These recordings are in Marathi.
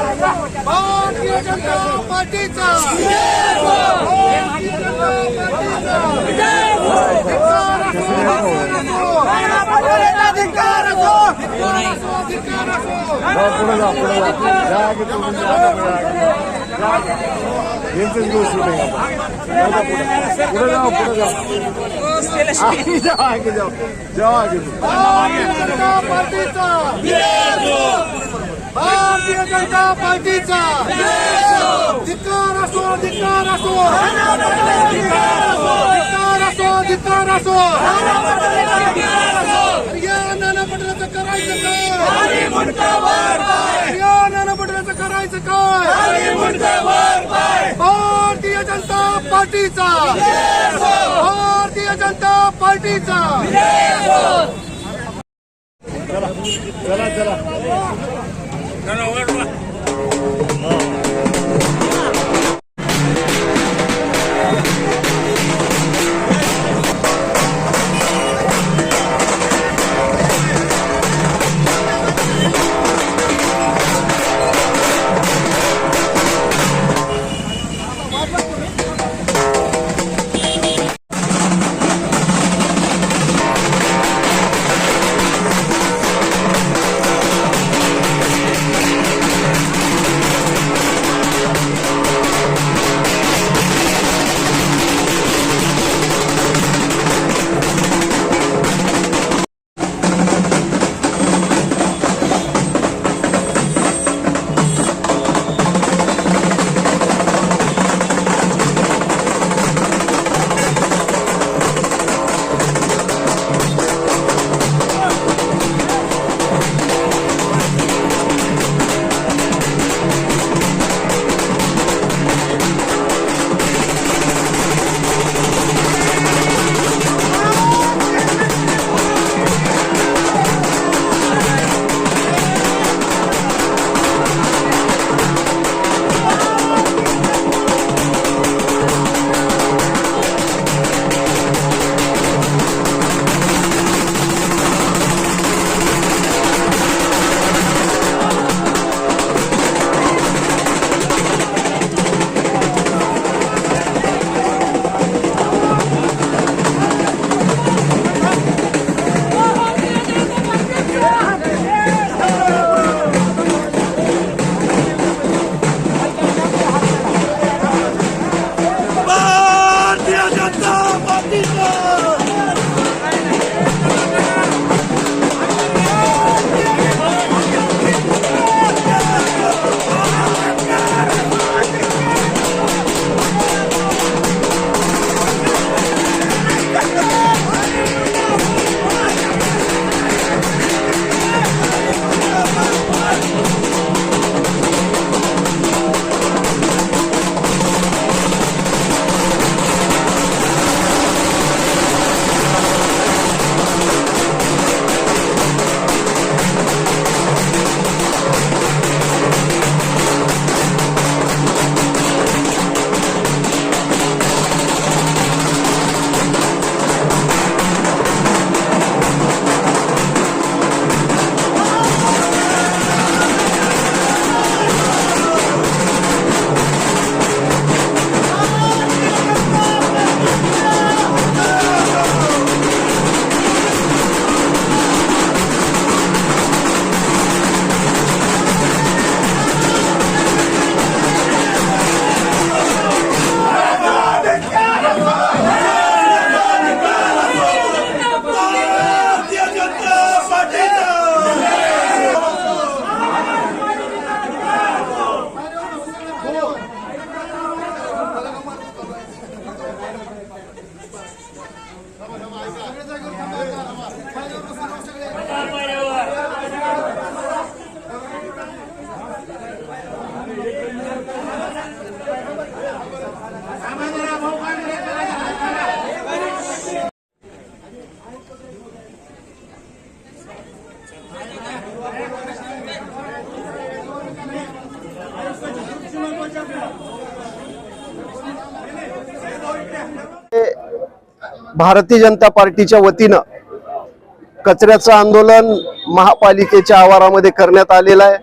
भारतीय जनता पार्टीचा पुढे जा. पुढे जा यांचंच घेऊ शूटिंग आता. पुढे. जाऊ पुढे जाऊ. आगे जाऊ आगे जाऊ जाऊ आगे भारतीय जनता पार्टीचा. भारतीय जनता पार्टीचा. धिक्कार असो धिक्कार असो. धिक्कार असो या नाना पटलाचं करायचं काय या नाना पटलाचं करायचं काय भारतीय जनता पार्टीचा भारतीय जनता पार्टीचा चला चला चला भारतीय जनता पार्टीच्या वतीनं कचऱ्याचं आंदोलन महापालिकेच्या आवारामध्ये करण्यात आलेलं आहे.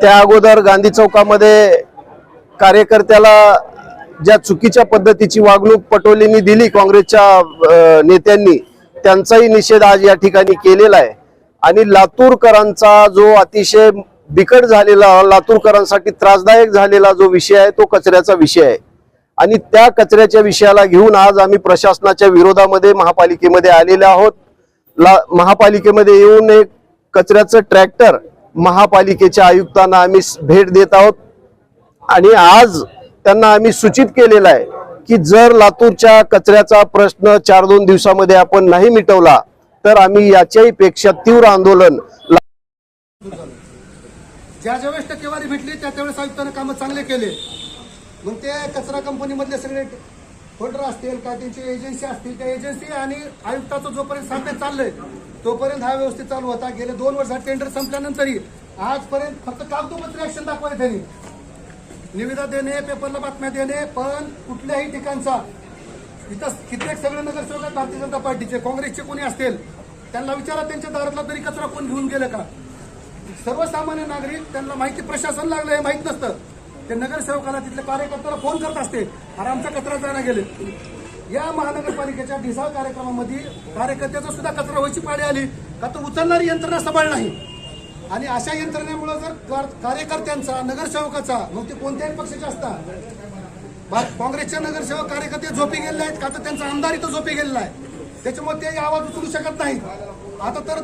त्या अगोदर गांधी चौकामध्ये कार्यकर्त्याला ज्या चुकीच्या पद्धतीची वागणूक पटोलेंनी दिली काँग्रेसच्या नेत्यांनी त्यांचाही निषेध आज या ठिकाणी केलेला आहे. आणि लातूरकरांचा जो अतिशय बिकट झालेला लातूरकरांसाठी त्रासदायक झालेला जो विषय आहे तो कचऱ्याचा विषय आहे. आणि त्या कचऱ्याच्या विषयाला घेऊन आज आम्ही प्रशासनाच्या विरोधामध्ये महापालिकेमध्ये आलेले आहोत. ला महापालिकेमध्ये येऊन एक कचऱ्याचं ट्रॅक्टर महापालिकेच्या आयुक्तांना आम्ही भेट देत आहोत. आणि आज त्यांना आम्ही सूचित केलेलं आहे की जर लातूरच्या कचऱ्याचा प्रश्न चार दोन दिवसामध्ये आपण नाही मिटवला तर आम्ही याच्याही पेक्षा तीव्र आंदोलन ज्या ज्या वेळेस टक्केवारी भेटली त्या त्यावेळेस आयुक्तांना कामं चांगले केले. मग ते कचरा कंपनीमधले सगळे होल्डर असतील का त्यांची एजन्सी असतील त्या एजन्सी आणि आयुक्ताचं जोपर्यंत सामने चाललंय तोपर्यंत हा व्यवस्थित चालू होता. गेले दोन वर्ष टेंडर संपल्यानंतरही आजपर्यंत फक्त कागदोपत्री ऍक्शन दाखवायला त्यांनी. निविदा देणे पेपरला बातम्या देणे पण कुठल्याही ठिकाणचा इथं कित्येक सगळे नगरसेवक आहेत भारतीय जनता पार्टीचे काँग्रेसचे कोणी असतील त्यांना विचारा त्यांच्या दारातला तरी कचरा कोण घेऊन गेलं का? सर्वसामान्य नागरिक त्यांना माहिती प्रशासन लागलं हे माहीत नसतं. ते नगरसेवकाला तिथल्या कार्यकर्त्याला फोन करत असते. अरे आमचा कचरा जायला गेले. या महानगरपालिकेच्या ढिसाळ कार्यक्रमामध्ये कार्यकर्त्याचा सुद्धा कचरा व्हायची पाळी आली. का तर उचलणारी यंत्रणा सबळ नाही. आणि अशा यंत्रणेमुळे जर कार्यकर्त्यांचा नगरसेवकाचा मग ते कोणत्याही पक्षाचे असतात बा- नगरसेवक कार्यकर्ते झोपी गेलेले आहेत का तर त्यांचा आमदार इथं झोपी गेलेला आहे. त्याच्यामुळे ते आवाज उचलू शकत नाहीत. आता तर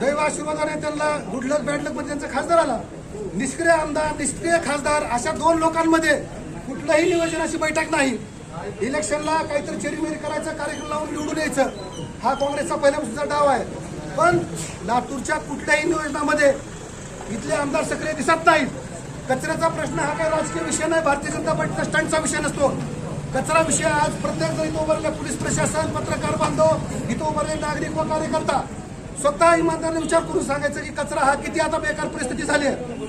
दैव आशीर्वादाने त्यांना गुडलक बॅडलकमध्ये त्यांचा खासदार आला. निष्क्रिय आमदार निष्क्रिय खासदार अशा दोन लोकांमध्ये कुठल्याही नियोजनाची बैठक नाही. इलेक्शनला काहीतरी चेरीमेरी करायचं कार्यक्रम लावून निवडून यायचं. हा काँग्रेसचा पहिल्यापासूनचा डाव आहे. पण लातूरच्या कुठल्याही नियोजनामध्ये इथले आमदार सक्रिय दिसत नाहीत. कचऱ्याचा प्रश्न हा काही राजकीय विषय नाही. भारतीय जनता पार्टीचा स्टंटचा विषय नसतो. कचरा विषय आज प्रत्येक जण इथं उभारले पोलीस प्रशासन पत्रकार बांधव इथं उभारले नागरिक व कार्यकर्ता. स्वतः इमानदारीने विचार करून सांगायचं की कचरा हा किती आता बेकार परिस्थिती झाली आहे.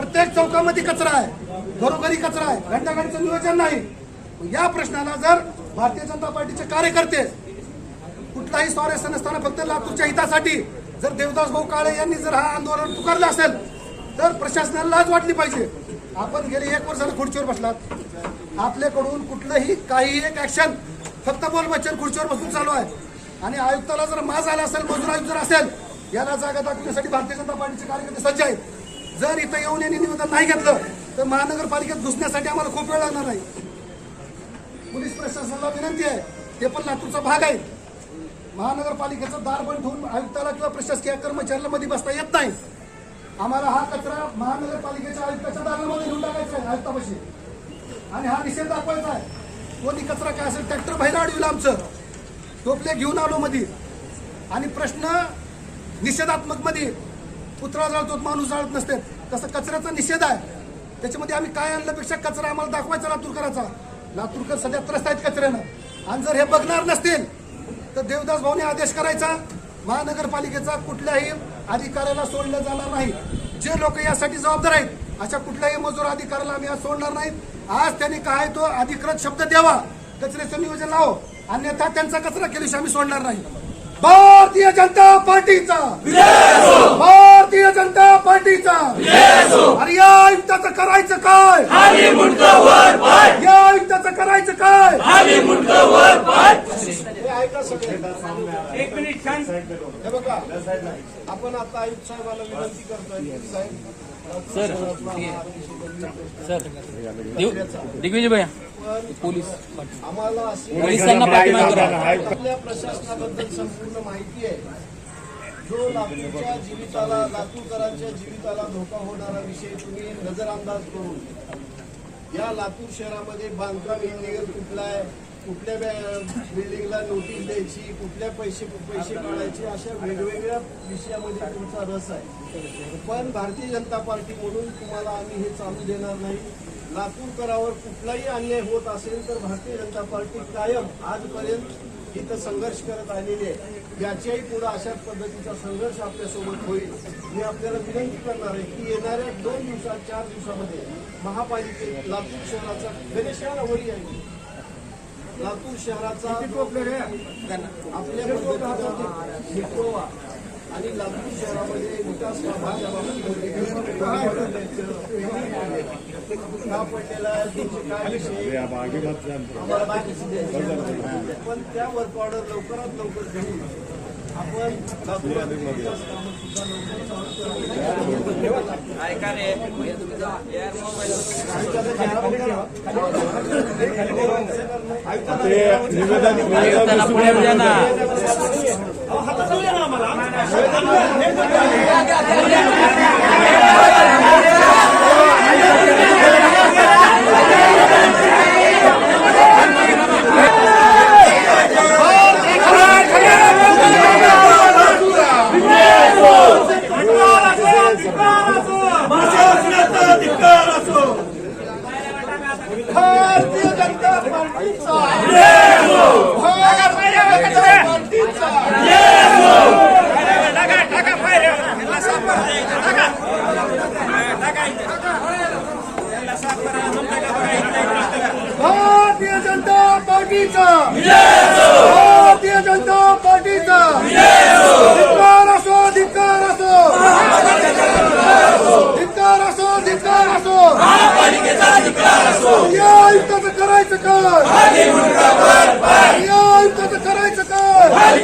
प्रत्येक चौकामध्ये कचरा आहे. घरोघरी कचरा आहे. घंटागाडीचं नियोजन नाही. या प्रश्नाला जर भारतीय जनता पार्टीचे कार्यकर्ते कुठलाही स्वारस्य नसताना फक्त लातूरच्या हितासाठी जर देवदास भाऊ काळे यांनी जर हा आंदोलन पुकारलं असेल तर प्रशासनाला लाज वाटली पाहिजे. आपण गेले एक वर्षाला खुर्चीवर बसलात. आपल्याकडून कुठलंही काही एक ऍक्शन फक्त बोल बच्चन खुर्चीवर बसून चालू आहे. आणि आयुक्ताला जर माज आला असेल मजूर आयुक्त जर असेल याला जागा दाखवण्यासाठी भारतीय जनता पार्टीचे कार्यकर्ते सज्ज आहेत. जर इथं येऊन यांनी निवेदन नाही घेतलं तर महानगरपालिकेत घुसण्यासाठी आम्हाला खूप वेळ लागणार आहे. पोलीस प्रशासनाला विनंती आहे ते पण लातूरचा भाग आहे. महानगरपालिकेचं दार बंद ठेवून आयुक्ताला किंवा प्रशासकीय कर्मचाऱ्याला मध्ये बसता येत नाही. आम्हाला हा कचरा महानगरपालिकेच्या आयुक्ताच्या दारामध्ये घेऊन टाकायचा आहे आयुक्तापाशी. आणि हा निषेध दाखवायचा आहे. कोणी कचरा काय असेल ट्रॅक्टर बाहेर अडविला आमचं. टोपले घेऊन आलो मध्ये आणि प्रश्न निषेधात्मकमध्ये कुत्रा जाळतो माणूस जाळत नसते. तसं कचऱ्याचा निषेध आहे. त्याच्यामध्ये आम्ही काय आणल्यापेक्षा कचरा आम्हाला दाखवायचा लातूरकराचा. लातूरकर सध्या त्रस्त आहेत कचऱ्यानं. आणि जर हे बघणार नसतील तर देवदास भाऊने आदेश करायचा. महानगरपालिकेचा कुठल्याही अधिकाऱ्याला सोडलं जाणार नाही. जे लोक यासाठी जबाबदार आहेत अशा कुठल्याही मजूर अधिकाऱ्याला आम्ही आज सोडणार नाहीत. आज त्यांनी काय तो अधिकृत शब्द द्यावा. कचऱ्याचं नियोजन लावो. अन्यथा त्यांचा कचरा केल्याशिवाय आम्ही सोडणार नाही. भारतीय जनता पार्टीचा. भारतीय जनता पार्टीचा. अरे या आयुक्ताचं करायचं काय? या आयुक्ताचं करायचं काय? हे बघा आपण आता आयुक्त साहेबाला विनंती करतोय. साहेब सर दिग- दिग्विजय भैया. पोलीस आम्हाला पोलिसांना पाठिंबा आपल्या प्रशासनाबद्दल संपूर्ण माहिती आहे. जो लातूरच्या जीविताला लातूरकरांच्या जीविताला धोका होणारा विषय तुम्ही नजरअंदाज करून या लातूर शहरामध्ये बांधकाम इंजिनियर कुठला आहे कुठल्या बिल्डिंगला नोटीस द्यायची कुठल्या पैसे पैसे काढायचे अशा वेगवेगळ्या विषयामध्ये तुमचा रस आहे. पण भारतीय जनता पार्टी म्हणून तुम्हाला आम्ही हे चालू देणार नाही. नागपूरकरावर कुठलाही अन्याय होत असेल तर भारतीय जनता पार्टी कायम आजपर्यंत इथं संघर्ष करत आलेली आहे. याच्याही पुढे अशाच पद्धतीचा संघर्ष आपल्यासोबत होईल. मी आपल्याला विनंती करणार आहे की येणाऱ्या दोन दिवसात चार दिवसामध्ये महापालिकेत लातूर शहराचा गणेशान आवडी आहे लातूर शहराचा आपल्या आणि लातूर शहरामध्ये विकास कामाच्या बाबतीत पण त्या वर्क ऑर्डर लवकरात लवकर घेऊन आपण ¡Suéltalo! ¡Suéltalo! ¡Suéltalo! ¡Suéltalo! ¡Suéltalo! ¡Suéltalo! पार्टीचा. भारतीय जनता पार्टीचा. धिक्कार असो धिक्कार असो. धिक्कार असो धिक्कार असो. या आयुक्ताचं करायचं काय